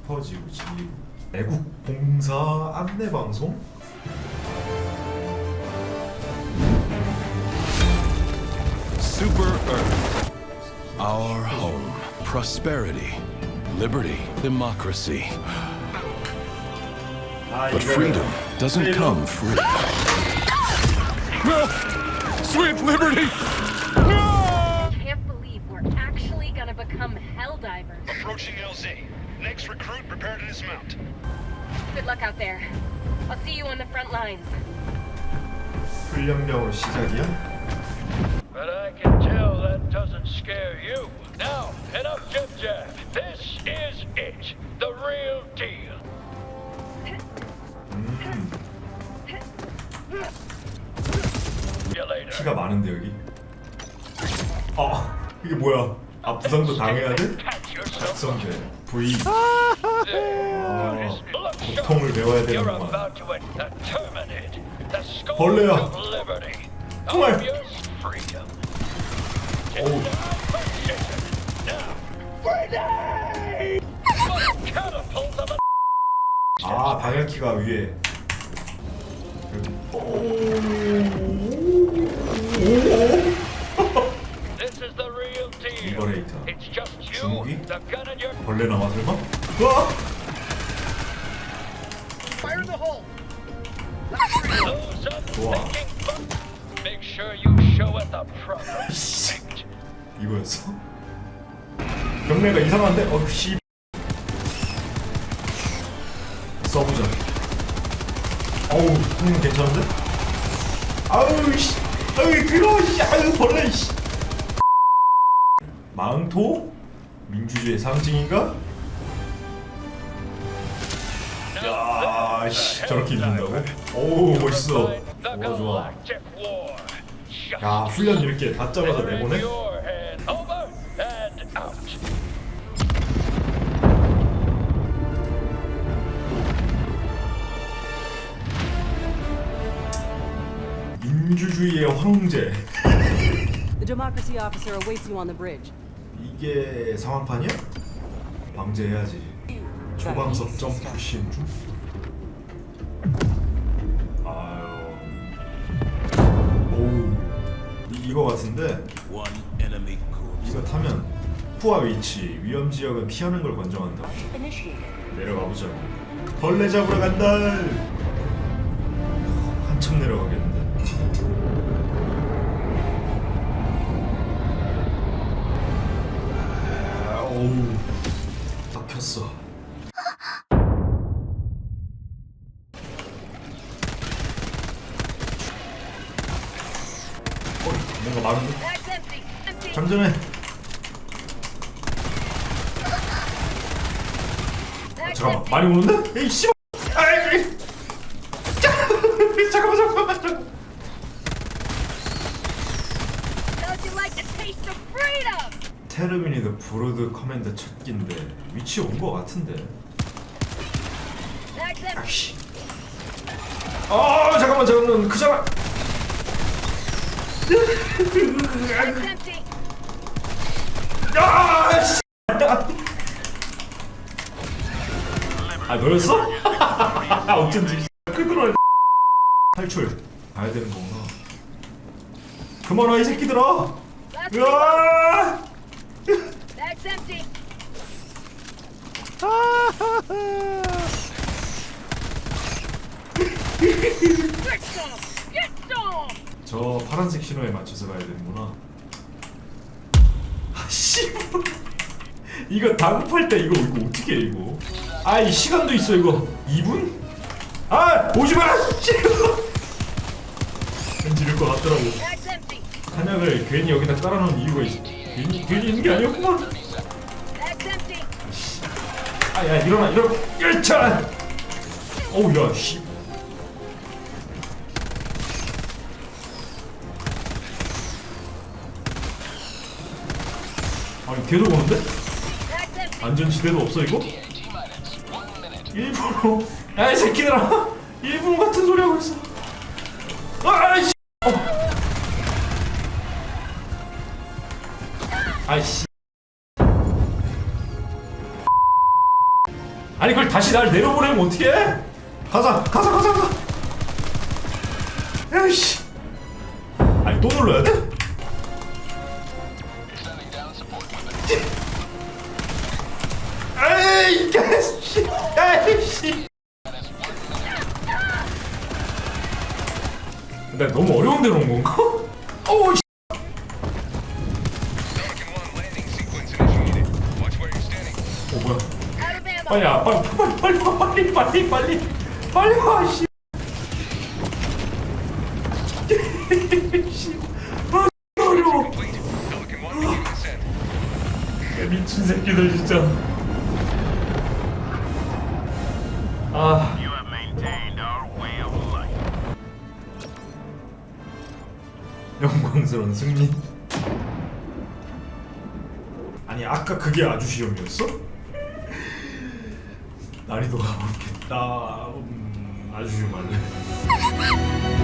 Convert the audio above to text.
슈퍼지우지 애국 봉사 안내 방송? Super Earth. Our home. Prosperity. Liberty. Democracy. 아 But freedom doesn't come free. No! Sweet liberty! actually gonna become Helldivers. Approaching LZ. Next recruit, prepare to dismount. Good luck out there. I'll see you on the front lines. 훈련병으로 시작이야? But I can tell that doesn't scare you. Now, head up Jib Jab. This is it. The real deal. See you later. 피가 많은데 여기 아 이게 뭐야 아 부상도 당해야 돼? Pat yourself. 성제 V. 아. 고통을 배워야 되는구만 벌레야. 정말. 어우 아 방향키가 위에 This in your 벌레 나와 설마? proper respect. 이거였어? 경례가 이상한데? 어우 씨 써보자 어우 음 괜찮은데? 아우 씨 아우 더러워 씨 아우 벌레 씨 망토? 민주주의의 상징인가? 야, 씨, 저렇게 입는다고? 오우 멋있어 The 좋아 야 훈련 이렇게 다 잡아서 내보내? 민주주의의 황제 The democracy officer awaits you on the bridge. 이게 상황판이야? 방제해야지. 초방석 점프 신중. 아유. 오우. 이, 이거 같은데. 이거 타면 푸아 위치 위험 지역은 피하는 걸 권장한다. 내려가 보자 벌레 잡으러 간다 뭔가 많은데? 장전해 Bag's 잠깐만. 많이 오는데? 에이 씨 아이 잠깐만 잠깐만 잠깐만 How'd you like the taste of freedom? 테르미니드 브로드 커맨드 첫 끼인데 위치 온 거 같은데. 아씨 아 잠깐만 잠깐만 그잖아 아 너였어? 어쩐지 끌끌어 탈출 가야 되는 거구나 그만 와 이 새끼들아. 으아 Bag's empty. Get some. 저 파란색 신호에 맞춰서 가야 되는구나. 아 씨, 이거 다급할 때 이거 이거 어떻게 해 이거? 아이 시간도 있어 이거 2분? 아 오지 마! 왠지 이럴 것 같더라고. 한약을 괜히 여기다 깔아놓은 이유가 있어. 괜히 괜히 있는 게 아니었구만. 아야 일어나 일어나 일차. 어우 야 씨. 아니 계속 오는데? 안전지대도 없어 이거? 일부러 야이 새끼들아 일부러 같은 소리 하고 있어 아이씨 어. 아이씨 아니 그걸 다시 날 내려보내면 어떡해? 가자 가자 가자 가자 에이씨 아니 또 눌러야 돼? 에이 개씨 에이씨 근데 너무 어려운 데로 온 건가? 어우 씨. Pelican 1 landing sequence initiated. Watch where you're standing. 어 뭐야. 빨리 와 빨리 빨리 빨리 와 빨리 빨리 빨리 빨리 와 씨. 씨. 영광스러운 승리. 아니 아까 그게 아주 시험이었어? 난이도가 어렵겠다. 음, 아주 좀 할래